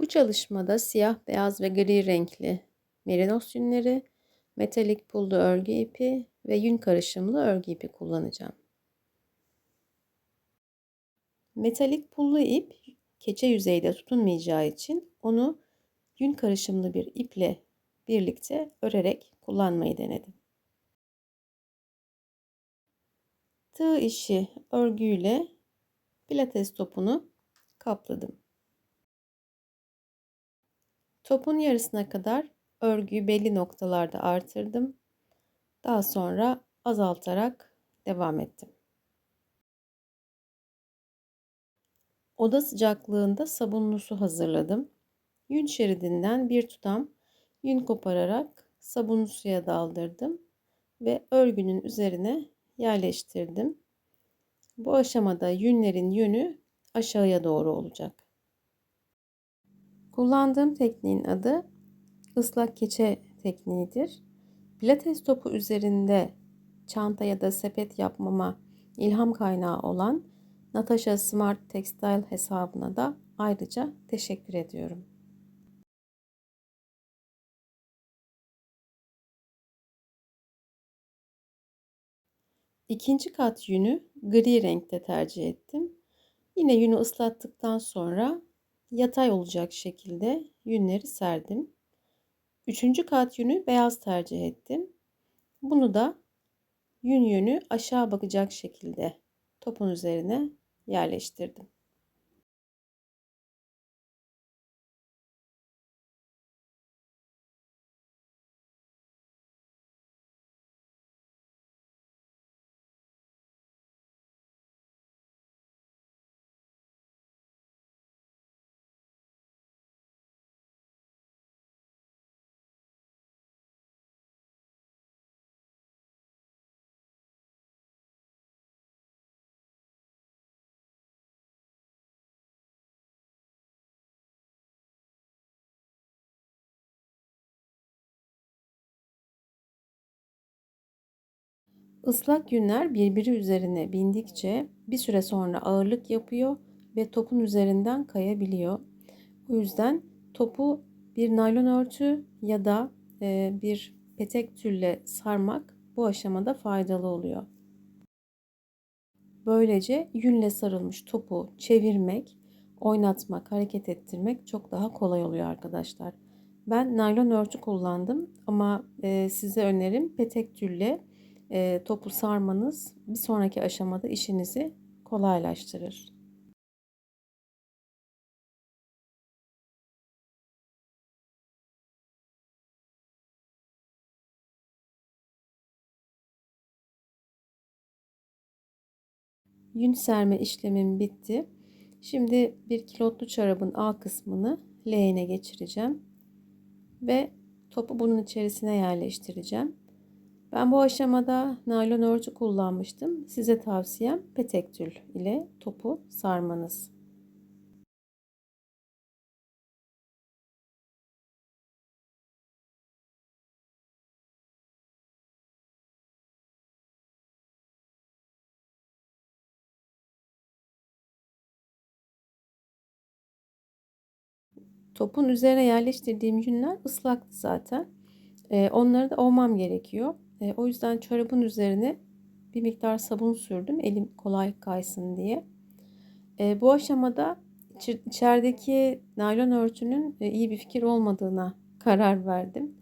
Bu çalışmada siyah, beyaz ve gri renkli merinos yünleri, metalik pullu örgü ipi ve yün karışımlı örgü ipi kullanacağım. Metalik pullu ip keçe yüzeyde tutunmayacağı için onu yün karışımlı bir iple birlikte örerek kullanmayı denedim. Tığ işi örgüyle pilates topunu kapladım. Topun yarısına kadar örgüyü belli noktalarda artırdım. Daha sonra azaltarak devam ettim. Oda sıcaklığında sabunlu su hazırladım. Yün şeridinden bir tutam yün kopararak sabunlu suya daldırdım ve örgünün üzerine yerleştirdim. Bu aşamada yünlerin yönü aşağıya doğru olacak. Kullandığım tekniğin adı ıslak keçe tekniğidir. Pilates topu üzerinde çanta ya da sepet yapmama ilham kaynağı olan Natasha Smart Textile hesabına da ayrıca teşekkür ediyorum. İkinci kat yünü gri renkte tercih ettim. Yine yünü ıslattıktan sonra yatay olacak şekilde yünleri serdim. Üçüncü kat yünü beyaz tercih ettim. Bunu da yün yönü aşağı bakacak şekilde topun üzerine yerleştirdim. Islak yünler birbiri üzerine bindikçe bir süre sonra ağırlık yapıyor ve topun üzerinden kayabiliyor. O yüzden topu bir naylon örtü ya da e, bir petek tülle sarmak bu aşamada faydalı oluyor. Böylece yünle sarılmış topu çevirmek, oynatmak, hareket ettirmek çok daha kolay oluyor arkadaşlar. Ben naylon örtü kullandım ama e, size önerim petek tülle e, topu sarmanız bir sonraki aşamada işinizi kolaylaştırır. Yün serme işlemim bitti. Şimdi bir kilotlu çorabın A kısmını leğene geçireceğim. Ve topu bunun içerisine yerleştireceğim. Ben bu aşamada naylon örtü kullanmıştım. Size tavsiyem petek tül ile topu sarmanız. Topun üzerine yerleştirdiğim yünler ıslaktı zaten. Ee, onları da ovmam gerekiyor. E, o yüzden çorabın üzerine bir miktar sabun sürdüm. Elim kolay kaysın diye. E, bu aşamada içerideki naylon örtünün e, iyi bir fikir olmadığına karar verdim.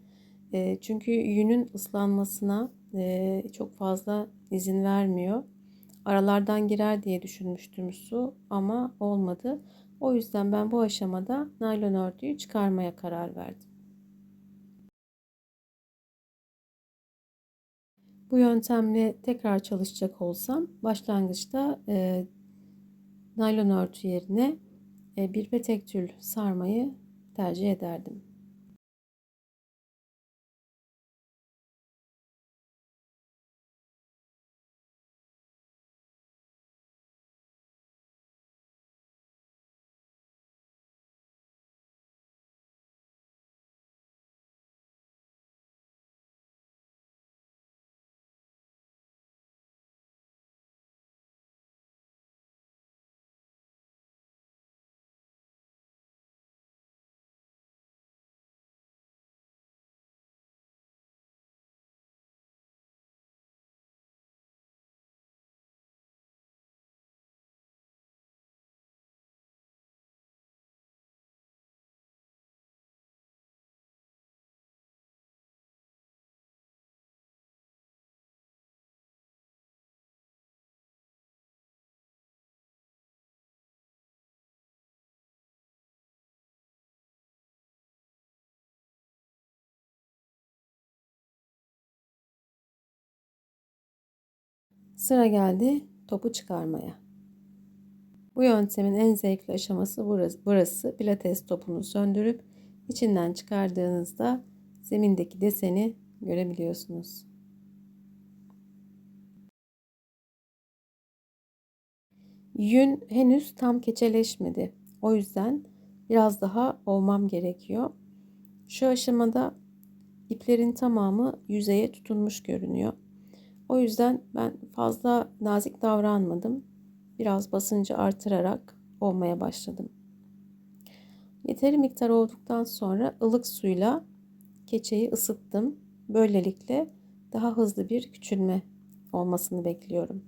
E, çünkü yünün ıslanmasına e, çok fazla izin vermiyor. Aralardan girer diye düşünmüştüm su ama olmadı. O yüzden ben bu aşamada naylon örtüyü çıkarmaya karar verdim. Bu yöntemle tekrar çalışacak olsam başlangıçta e, naylon örtü yerine e, bir petek tül sarmayı tercih ederdim. Sıra geldi topu çıkarmaya. Bu yöntemin en zevkli aşaması burası. burası. Pilates topunu söndürüp içinden çıkardığınızda zemindeki deseni görebiliyorsunuz. Yün henüz tam keçeleşmedi. O yüzden biraz daha ovmam gerekiyor. Şu aşamada iplerin tamamı yüzeye tutunmuş görünüyor. O yüzden ben fazla nazik davranmadım. Biraz basıncı artırarak olmaya başladım. Yeteri miktar olduktan sonra ılık suyla keçeyi ısıttım. Böylelikle daha hızlı bir küçülme olmasını bekliyorum.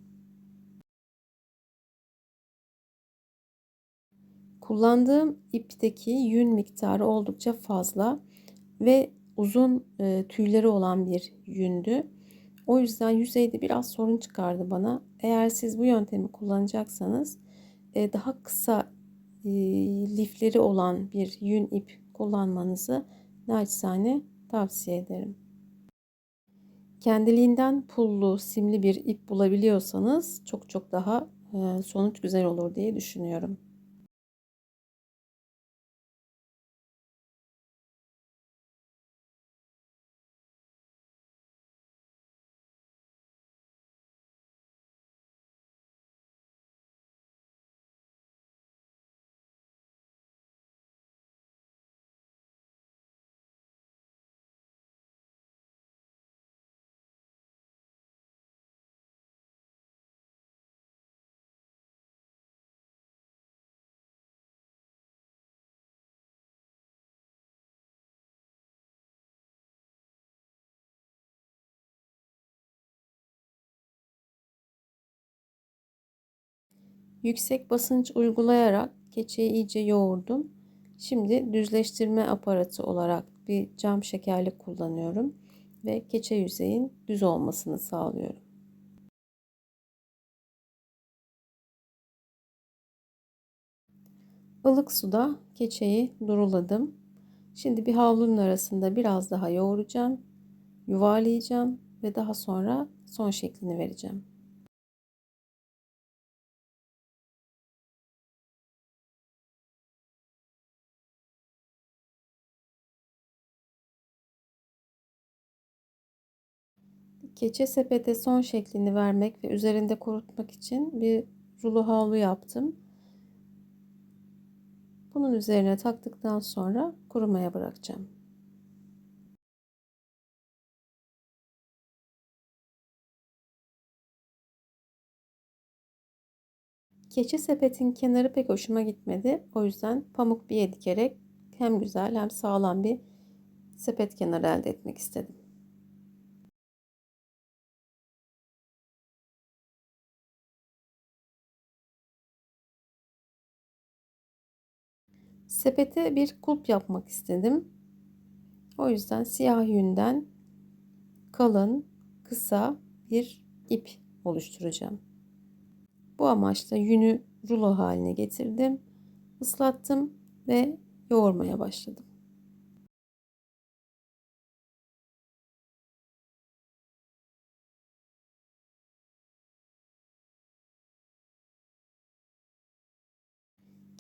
Kullandığım ipteki yün miktarı oldukça fazla ve uzun e, tüyleri olan bir yündü. O yüzden yüzeyde biraz sorun çıkardı bana. Eğer siz bu yöntemi kullanacaksanız e, daha kısa e, lifleri olan bir yün ip kullanmanızı naçizane tavsiye ederim. Kendiliğinden pullu, simli bir ip bulabiliyorsanız çok çok daha e, sonuç güzel olur diye düşünüyorum. Yüksek basınç uygulayarak keçeyi iyice yoğurdum. Şimdi düzleştirme aparatı olarak bir cam şekerlik kullanıyorum ve keçe yüzeyin düz olmasını sağlıyorum. Ilık suda keçeyi duruladım. Şimdi bir havlunun arasında biraz daha yoğuracağım, yuvarlayacağım ve daha sonra son şeklini vereceğim. Keçe sepete son şeklini vermek ve üzerinde kurutmak için bir rulo havlu yaptım. Bunun üzerine taktıktan sonra kurumaya bırakacağım. Keçe sepetin kenarı pek hoşuma gitmedi. O yüzden pamuk bir dikerek hem güzel hem sağlam bir sepet kenarı elde etmek istedim. Sepete bir kulp yapmak istedim. O yüzden siyah yünden kalın, kısa bir ip oluşturacağım. Bu amaçla yünü rulo haline getirdim. ıslattım ve yoğurmaya başladım.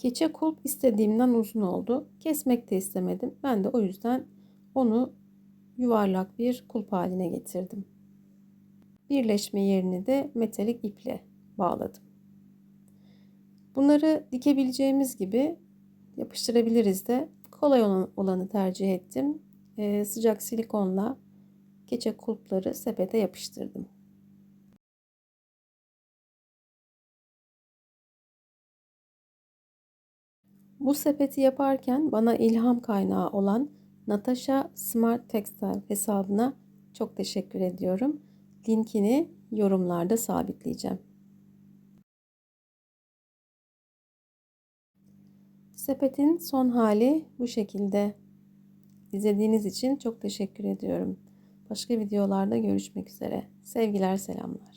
Keçe kulp istediğimden uzun oldu. Kesmek de istemedim. Ben de o yüzden onu yuvarlak bir kulp haline getirdim. Birleşme yerini de metalik iple bağladım. Bunları dikebileceğimiz gibi yapıştırabiliriz de kolay olan, olanı tercih ettim. Ee, sıcak silikonla keçe kulpları sepete yapıştırdım. Bu sepeti yaparken bana ilham kaynağı olan Natasha Smart Textile hesabına çok teşekkür ediyorum. Linkini yorumlarda sabitleyeceğim. Sepetin son hali bu şekilde. İzlediğiniz için çok teşekkür ediyorum. Başka videolarda görüşmek üzere. Sevgiler, selamlar.